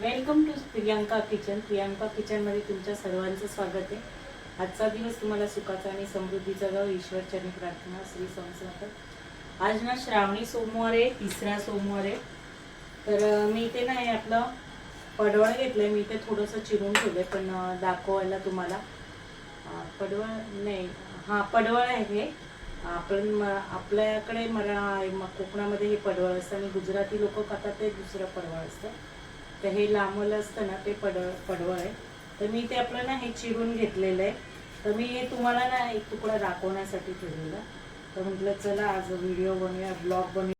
Welcome to Priyanka kitchen. Priyanka किचनमध्ये तुमच्या सर्वांचं स्वागत आहे. आजचा दिवस तुम्हाला सुखाचा आणि समृद्धीचा जाऊ ईश्वरचरणी प्रार्थना श्री संस्कृत आज ना श्रावणी सोमवार आहे तिसरा सोमवार आहे. तर मी इथे ना हे आपलं पडवळ घेतलंय. मी इथे थोडंसं चिरून ठेवलंय पण दाखवायला तुम्हाला. पडवळ नाही. हा पडवळ आहे. हे आपण म- आपल्याकडे मरा म- कोकणामध्ये हे पडवळ असतं आणि गुजराती लोक खातात ते दुसरं पडवळ असतं. तर हे लांबलं असतं ना ते पड पडवळ आहे. तर मी ते आपलं ना हे चिरून घेतलेलं आहे. तर मी हे तुम्हाला ना एक तुकडा दाखवण्यासाठी ठेवलेला. तर म्हटलं चला आज व्हिडिओ बनवूया ब्लॉग बनवूया.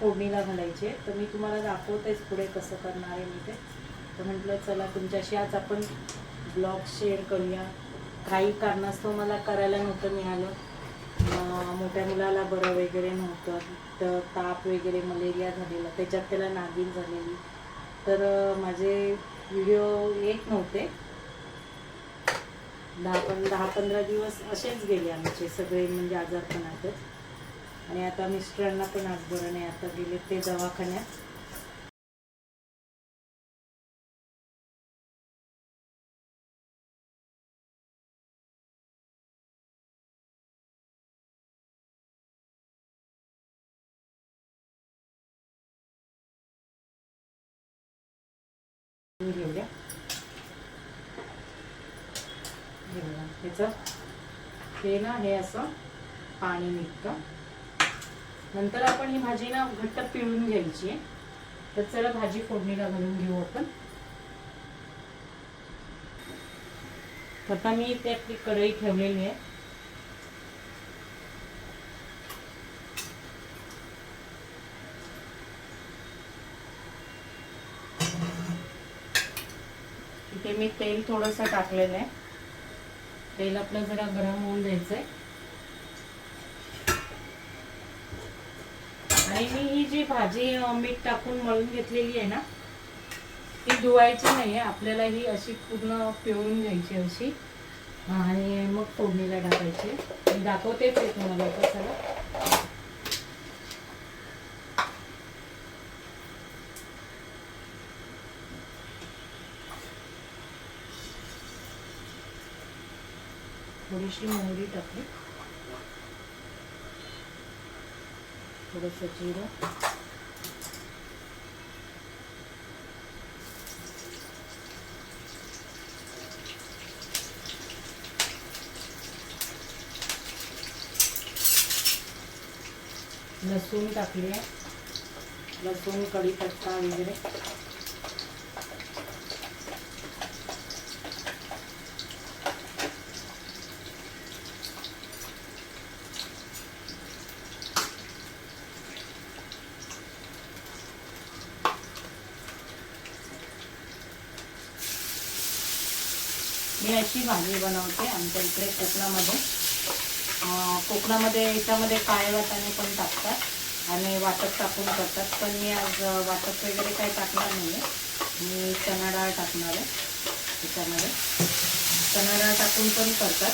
फोडणीला घालायचे. तर मी तुम्हाला दाखवतेच पुढे कसं करणार आहे मी ते. तर म्हटलं चला तुमच्याशी आज आपण ब्लॉग शेअर करूया. काही कारणास्तव मला करायला नव्हतं मिळालं. मोठ्या मुलाला बरं वगैरे नव्हतं. तर ताप वगैरे मलेरिया झालेला त्याच्यात त्याला नागिन झालेली. तर माझे व्हिडिओ येत नव्हते. दहा पण दहा पंधरा दिवस असेच गेले आमचे सगळे म्हणजे आजारपणातच. आणि आता मिस्टरांना पण आज बरं नाही. आता गेले ते दवाखान्यात. घेऊया. घेऊया. ह्याचं हे ना हे असं पाणी निघतं. नंतर आपण ही भाजी ना घट्ट पिळून घ्यायची आहे. तर चला भाजी फोडणीला घालून घेऊ आपण. आता मी त्यातली कढई ठेवलेली आहे. इथे मी तेल थोडंसं टाकलेलं आहे. तेल आपलं जरा गरम होऊन द्यायचंय. आणि मी ही जी भाजी मीठ टाकून मळून घेतलेली आहे ना ती धुवायची नाही आहे आपल्याला ही अशी पूर्ण पिळून घ्यायची अशी. आणि मग फोडणीला टाकायची. दाखवतेच आहे तुम्हाला कसं थोडीशी मोहरी टाकली. थोडंसं जिरं. लसूण टाकली आहे. लसूण कढीपत्ता वगैरे. मी अशी भाजी बनवते आमच्या इकडे कोकणामध्ये. कोकणामध्ये याच्यामध्ये काळे वाटाणे पण टाकतात आणि वाटप टाकून करतात. पण मी आज वाटप वगैरे काही टाकणार नाही आहे मी चणा डाळ टाकणार आहे त्याच्यामध्ये. चणा डाळ टाकून पण करतात.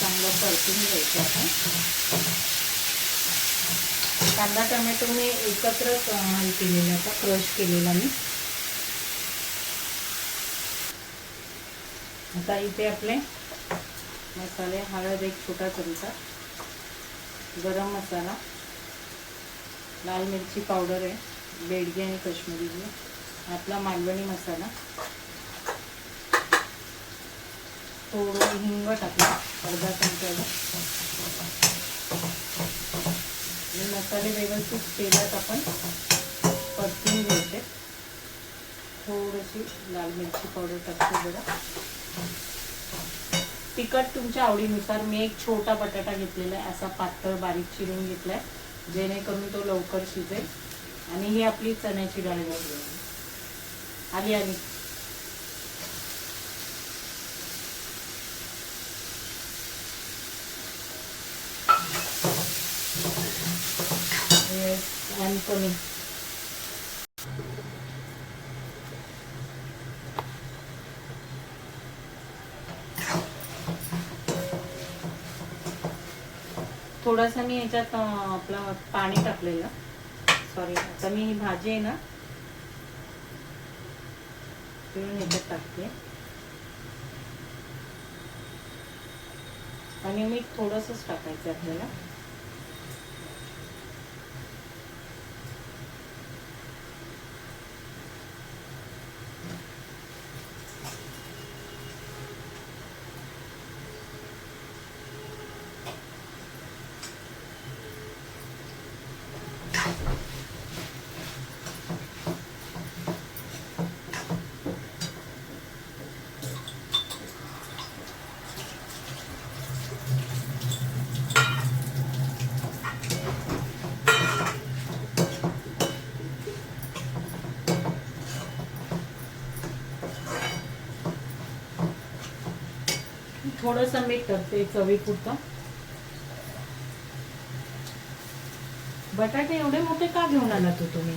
चांगलं परतून घ्यायचं आपण कांदा टमॅटो मी एकत्रच हे केलेला आता क्रश केलेला मी. आता इथे आपले मसाले हळद एक छोटा चमचा गरम मसाला लाल मिरची पावडर आहे बेडगी आणि काश्मीरी आपला मालवणी मसाला. थोडं हिंग टाकला अर्धा चमचा मसाले व्यवस्थित तेलात आपण परतून घ्यायचे. थोडीशी लाल मिरची पावडर टाकते बघा तिखट तुमच्या आवडीनुसार मी एक छोटा बटाटा घेतलेला आहे. असा पातळ बारीक चिरून घेतलाय. जेणेकरून तो लवकर शिजेल. आणि ही आपली चण्याची डाळ आली आली. आणि पनीर थोडासा मी याच्यात आपलं पाणी टाकलेलं. सॉरी आता मी ही भाजी आहे ना पिळून याच्यात टाकते. आणि मीठ थोडंसंच टाकायचं आपल्याला. थोडंसं मीठ टाकते चवीपुरतं. बटाटे एवढे मोठे का घेऊन आला तो तुम्ही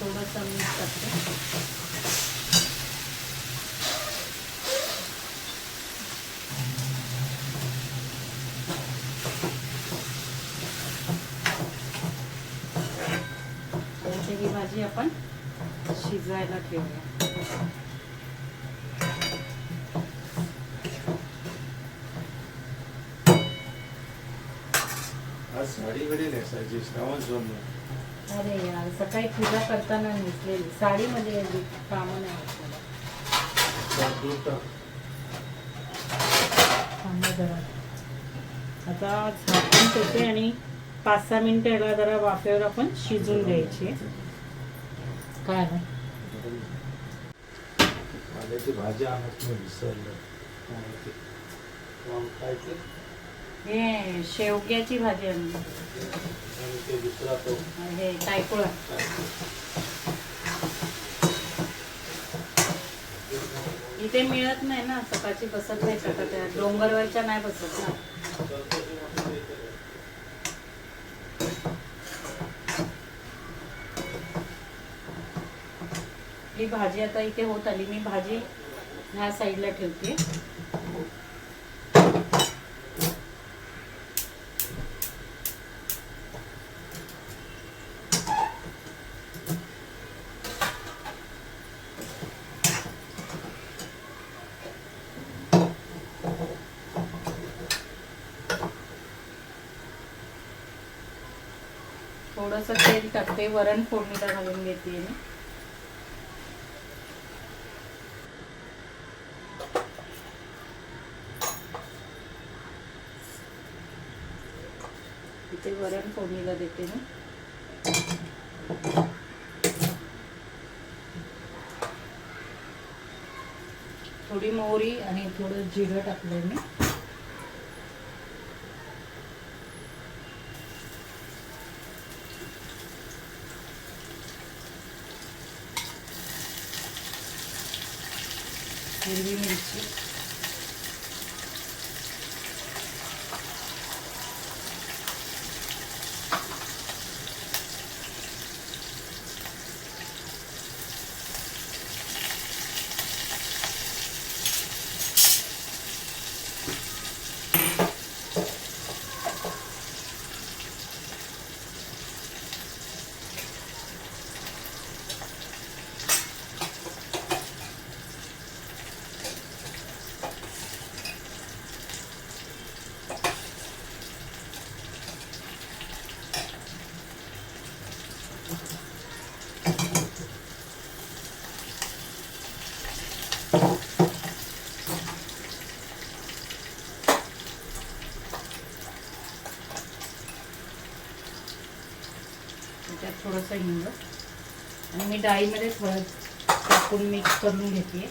थोडंसं मीठ टाकते ही भाजी आपण शिजवायला ठेवूया. साडी अरे यार सकाळी पूजा करताना नेसलेली. साडीमध्ये कामं नाही आता झाकून ठेवते आणि पाच सहा मिनिटं याला जरा वाफेवर आपण शिजून द्यायची काय ना वांग्याची भाजी आणत मी विसरलं काय ते? हे शेवग्याची भाजी आणली आणि ते दुसरा तो हे टायकुळा? इथे मिळत नाही ना सकाळची बसत नाही आहे. डोंगरवरच्या नाही बसत ना ही भाजी आता इथे होत आली. मी भाजी ह्या साईडला ठेवते. थोडंसं तेल टाकते. वरण फोडणीला घालून घेते मी. इथे वरण फोडणीला देते मी थोडी मोहरी आणि थोडं जिरं टाकलंय मी. हिरवी मिरची त्याच्यात थोडंसं हिंग आणि मी डाळीमध्ये थोडं टाकून मिक्स करून घेते.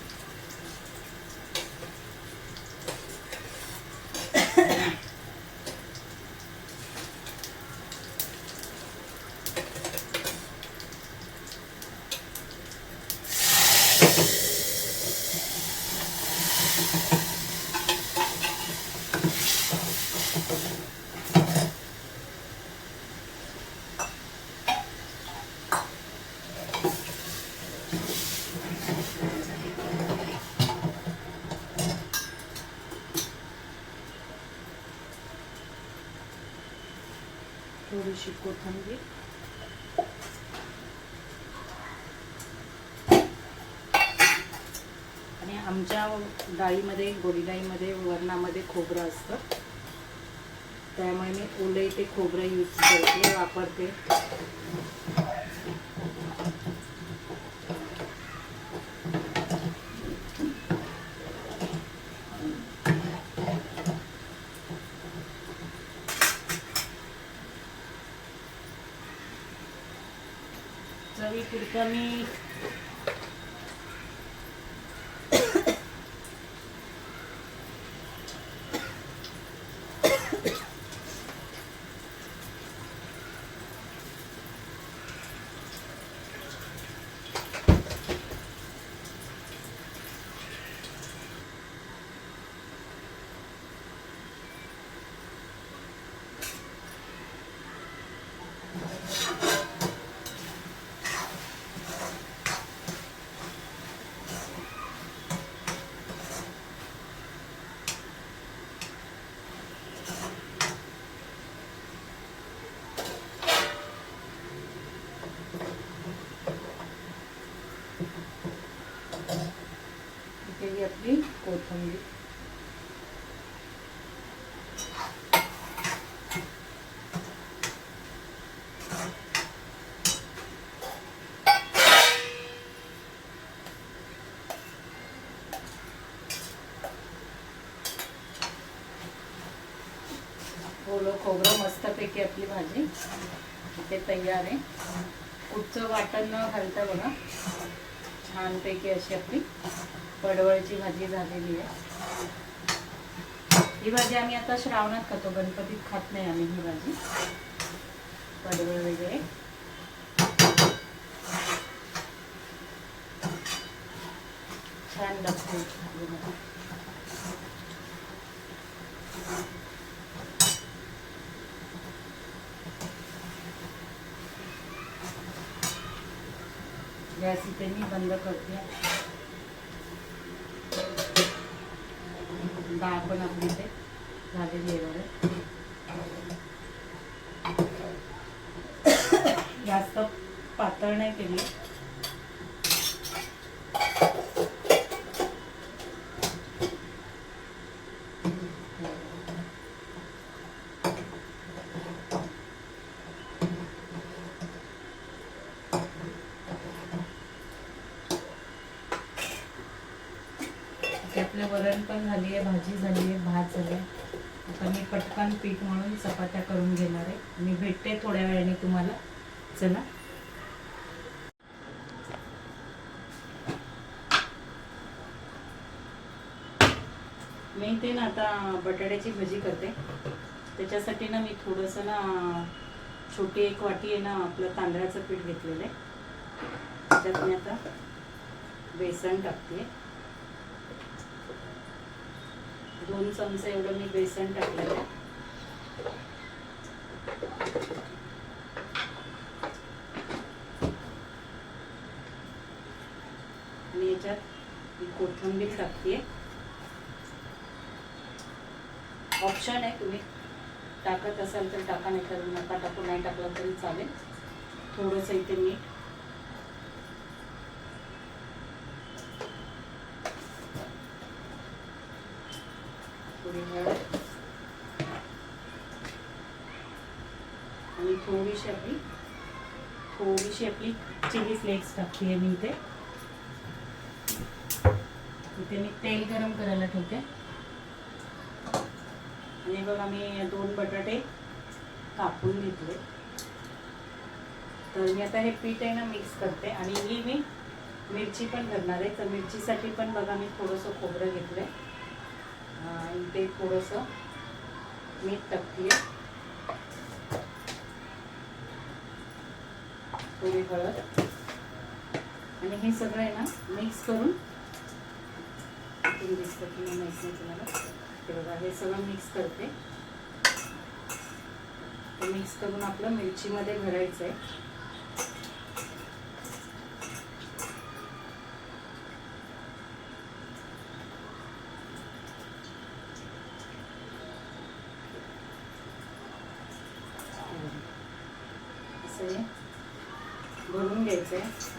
कोथिंबीर. आणि आमच्या डाळीमध्ये गोडी डाळीमध्ये वरणामध्ये खोबरं असतं. त्यामुळे मी ओले ते खोबरं यूज करते वापरते. चवीपुरतं मी इथे ही आपली हो, कोथिंबीर ओलं खोबरं मस्तपैकी आपली भाजी इथे तयार आहे. कुठचं वाटण न घालता बघा छानपैकी अशी आपली पडवळची भाजी झालेली आहे. ही भाजी आम्ही आता श्रावणात खातो. गणपतीत खात नाही आम्ही ही भाजी. पडवळ वगैरे. छान लागते गॅस इथे मी बंद करते डाळ पण आपली इथे झालेली आहे बघा जास्त पातळ नाही केली इथे आपलं वरण पण झाली आहे भाजी झाली आहे भात झाले आता मी पटकन पीठ म्हणून चपात्या करून घेणार आहे. मी भेटते थोड्या वेळाने तुम्हाला. चला. मी ते ना आता बटाट्याची भजी करते. त्याच्यासाठी ना मी थोडंसं ना छोटी एक वाटी आहे ना आपलं तांदळाचं पीठ घेतलेलं आहे. त्याच्यात मी आता बेसन टाकते. दोन चमचे एवढं मी बेसन टाकलेलं आहे. आणि याच्यात मी कोथिंबीर टाकते. ऑप्शन आहे तुम्ही टाकत असाल तर टाका नाही तर नका टाकू नाही टाकलं तरी चालेल. थोडंसं इथे मीठ थोडी आणि थोडीशी आपली थोडीशी आपली चिली फ्लेक्स टाकते आहे मी इथे. इथे मी तेल गरम करायला ठेवते. आणि बघा मी दोन बटाटे कापून घेतले. तर मी आता हे पीठ आहे ना मिक्स करते. आणि ही मी मिरची पण करणार आहे. तर मिरचीसाठी पण बघा मी थोडंसं खोबरं घेतलं आहे आणि ते थोडंसं मीठ टाकते. थोडी हळद. आणि हे सगळं आहे ना मिक्स करून मिक्स करते ना माहीत नाही तुम्हाला. बघा हे सगळं मिक्स करते. मिक्स करून आपलं मिरचीमध्ये भरायचं आहे असं हे भरून घ्यायचं आहे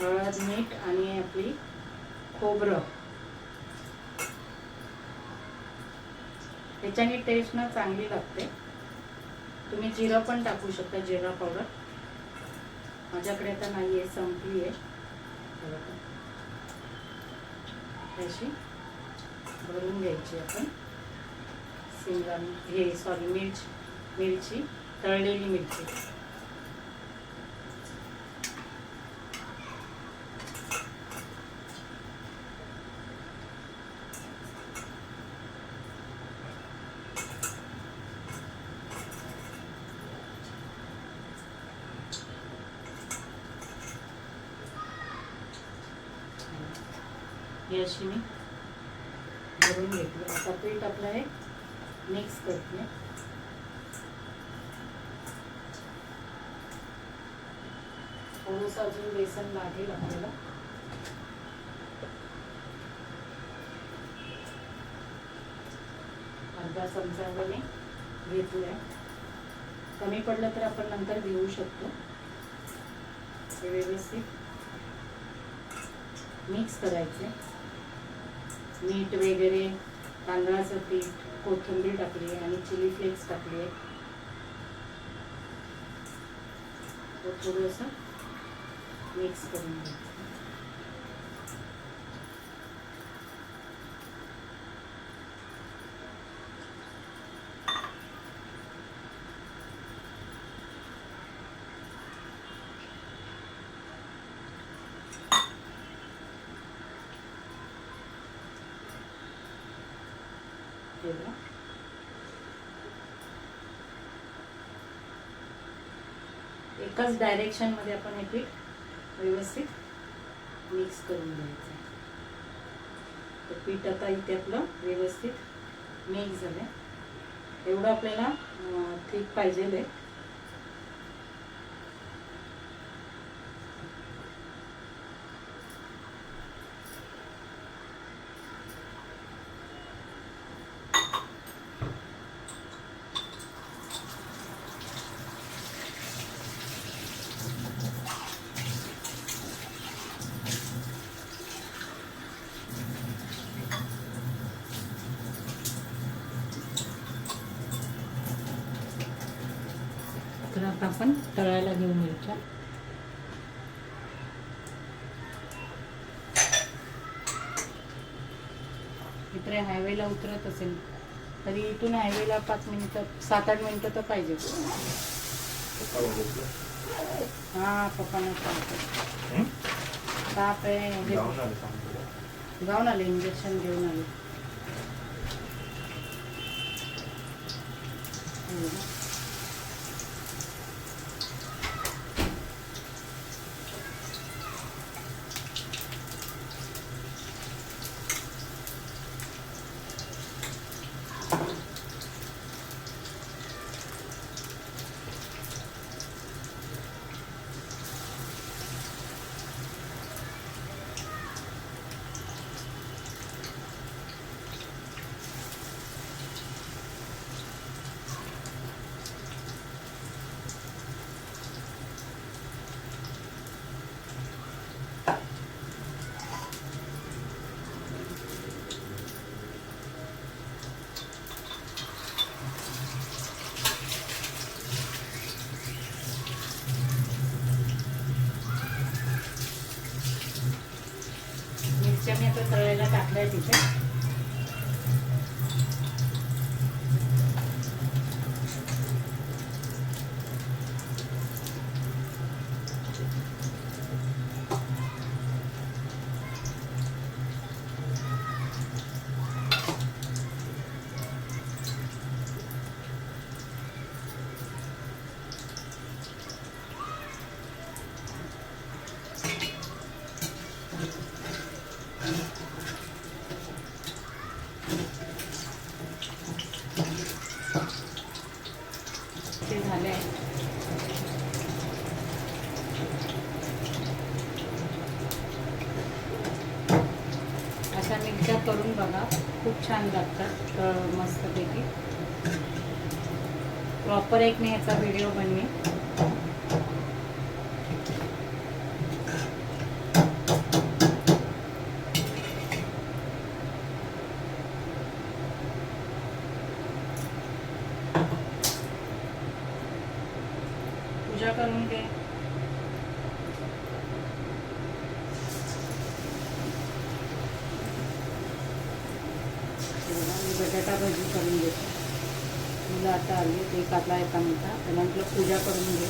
हळद मीठ आणि आपली खोबरं ह्याच्याने टेस्ट ना चांगली लागते. तुम्ही जिरं पण टाकू शकता जिरा पावडर माझ्याकडे आता नाही आहे संपली आहे अशी भरून घ्यायची आपण. सिमला हे सॉरी मिरची मिरची तळलेली मिरची. अशी मी भरून घेतली. आता पीठ आपलं हे मिक्स करते. थोडंसं अजून बेसन लागेल आपल्याला. अर्धा चमचा घेतलं घेतलाय. कमी पडलं तर आपण नंतर घेऊ शकतो. हे व्यवस्थित मिक्स करायचे मीठ वगैरे तांदळाचं पीठ कोथिंबीर टाकली आणि चिली फ्लेक्स टाकले. तो थोडंसं मिक्स करून घ्यायचं एकाच डायरेक्शनमध्ये आपण हे पीठ व्यवस्थित मिक्स करून घ्यायचं. तर पीठ आता इथे आपलं व्यवस्थित मिक्स झालं एवढं आपल्याला ठीक पाहिजे आहे तर आता आपण तळायला घेऊ मिरच्या. इकडे हायवेला उतरत असेल तरी इथून हायवेला पाच मिनिटं सात आठ मिनिटं तर पाहिजे. हा पप्पांना सांगतो. ताप आहे जाऊन आले इंजेक्शन घेऊन आले. हो ना. मिरच्या मी आता तळायला टाकल्या तिथे ते झाले अशा मिरच्या करून बघा. खूप छान लागतात मस्तपैकी. प्रॉपर एक मी याचा व्हिडिओ बनवेन. पूजा करून घे हे बघा, मी बटाटा भाजी करून घेते मुलं आता आली ते कापला एका मिनटा त्यांना म्हटलं पूजा करून घे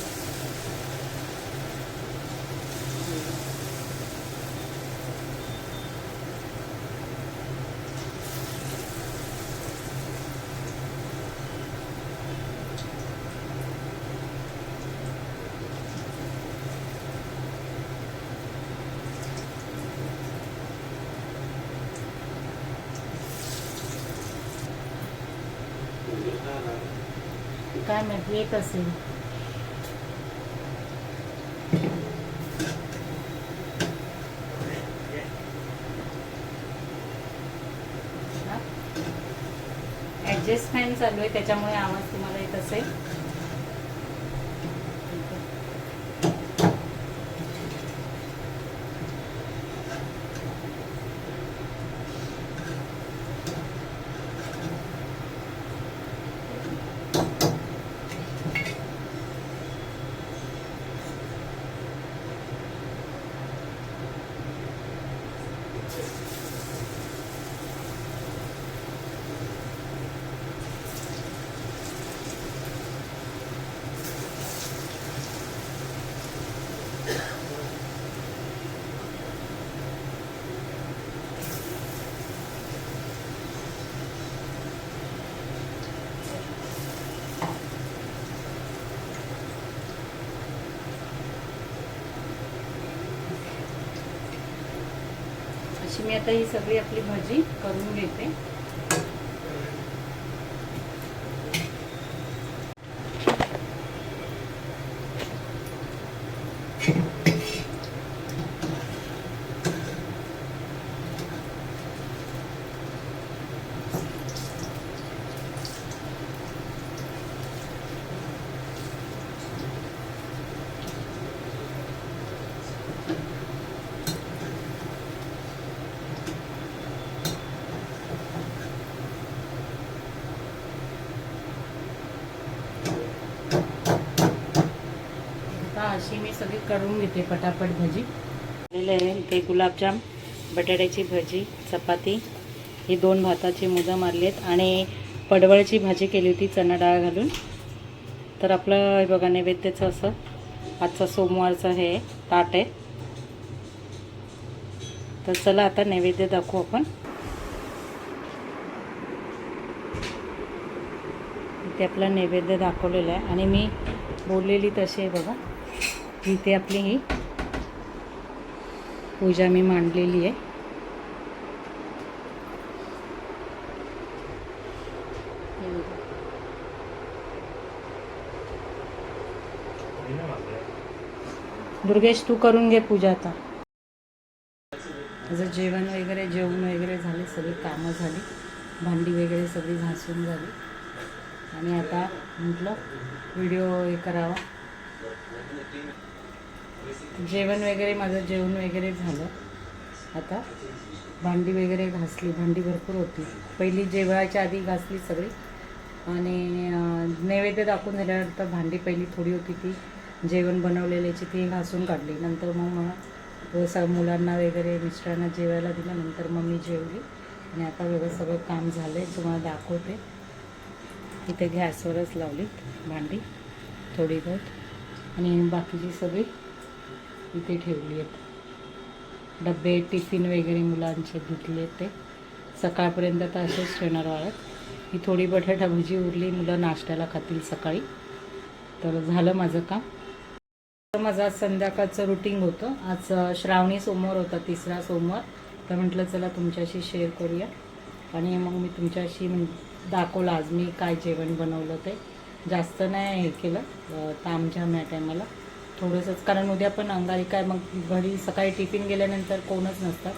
काय माहिती येत असेल. ॲडजस्टमेंट फॅन चालू आहे त्याच्यामुळे आवाज तुम्हाला येत असेल. अशी मी आता ही सगळी आपली भाजी करून घेते आता अशी मी सगळी करून घेते पटापट भजी. झालेलं आहे ते गुलाबजाम बटाट्याची भजी चपाती. हे दोन भाताचे मुदं मारलेत आणि पडवळची भाजी केली होती चणा डाळ घालून. तर आपलं हे बघा नैवेद्याचं असं. आजचा सोमवारचं हे ताट आहे. तर चला आता नैवेद्य दाखवू आपण. इथे आपला नैवेद्य दाखवलेला आहे आणि मी बोललेली तशी आहे बघा. इथे आपली ही पूजा मी मांडलेली आहे. दुर्गेश तू करून घे पूजा आता. माझं जेवण वगैरे जेवण वगैरे झाले सगळी कामं झाली. भांडी वगैरे सगळी घासून झाली. आणि आता म्हटलं व्हिडिओ हे करावा. जेवण वगैरे माझं जेवण वगैरे झालं. आता भांडी वगैरे घासली. भांडी भरपूर होती. पहिली जेवायच्या आधी घासली सगळी. आणि नैवेद्य दाखवून झाल्यानंतर भांडी पहिली थोडी होती ती. जेवण बनवलेल्याची ती घासून काढली. नंतर मग मला स मुलांना वगैरे मिस्टरांना जेवायला दिलं. नंतर मग मी जेवली. आणि आता वेगळं सगळं काम झालं आहे तुम्हाला दाखवते. इथे गॅसवरच लावली भांडी थोडी बहुत आणि बाकीची सगळी इथे ठेवली आहेत. डबे टिफिन वगैरे मुलांचे धुतले ते. सकाळपर्यंत तर असेच ठेवणार वाळत ही थोडी बटाटा भजी उरली मुलं नाश्त्याला खातील सकाळी. तर झालं माझं काम. तर माझं आज संध्याकाळचं रुटीन होतं. आज श्रावणी सोमवार होता तिसरा सोमवार. तर म्हटलं चला तुमच्याशी शेअर करूया. आणि मग मी तुमच्याशी दाखवलं आज मी काय जेवण बनवलं ते. जास्त नाही हे केलं. तामझाम या टायमाला थोडंसंच. कारण उद्या पण अंगारी काय मग घरी सकाळी टिफिन गेल्यानंतर कोणच नसतात.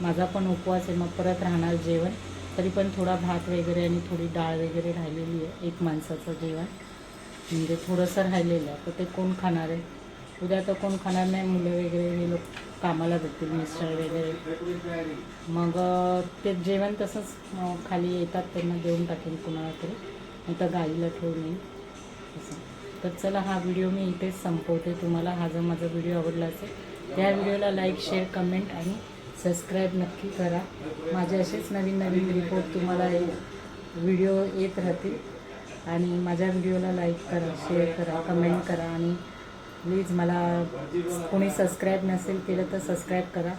माझा पण उपवास आहे मग परत राहणार जेवण. तरी पण थोडा भात वगैरे आणि थोडी डाळ वगैरे राहिलेली आहे एक माणसाचं जेवण. म्हणजे थोडंसं राहिलेलं आहे तर ते कोण खाणार आहे? उद्या तर कोण खाणार नाही मुलं वगैरे हे लोक कामाला जातील मिस्टर वगैरे. मग ते जेवण तसंच खाली येतात त्यांना देऊन टाकेन कुणाला तरी. नाही तर गाईला ठेवून येईन. असं. तर चला हा व्हिडिओ मी इथेच संपवते. तुम्हाला हा जर माझा व्हिडिओ आवडला असेल त्या व्हिडिओला लाईक शेअर कमेंट आणि सबस्क्राईब नक्की करा. माझे असेच नवीन नवीन रिपोर्ट तुम्हाला व्हिडिओ येत राहतील. आणि माझ्या व्हिडिओला लाईक करा शेअर करा कमेंट करा आणि प्लीज मला कोणी सबस्क्राईब नसेल केलं तर सबस्क्राईब करा.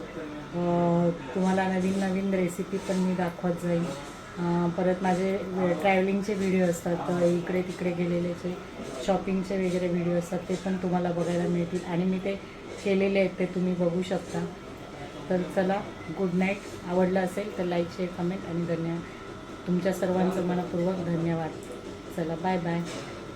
तुम्हाला नवीन नवीन रेसिपी पण मी दाखवत जाईल परत माझे ट्रॅव्हलिंगचे व्हिडिओ असतात इकडे तिकडे गेलेलेचे शॉपिंगचे वगैरे व्हिडिओ असतात ते पण तुम्हाला बघायला मिळतील. आणि मी ते केलेले आहेत ते तुम्ही बघू शकता. तर चला गुड नाईट आवडलं असेल तर लाईक शेअर कमेंट आणि धन्यवाद. तुमच्या सर्वांचं मनपूर्वक धन्यवाद. चला बाय बाय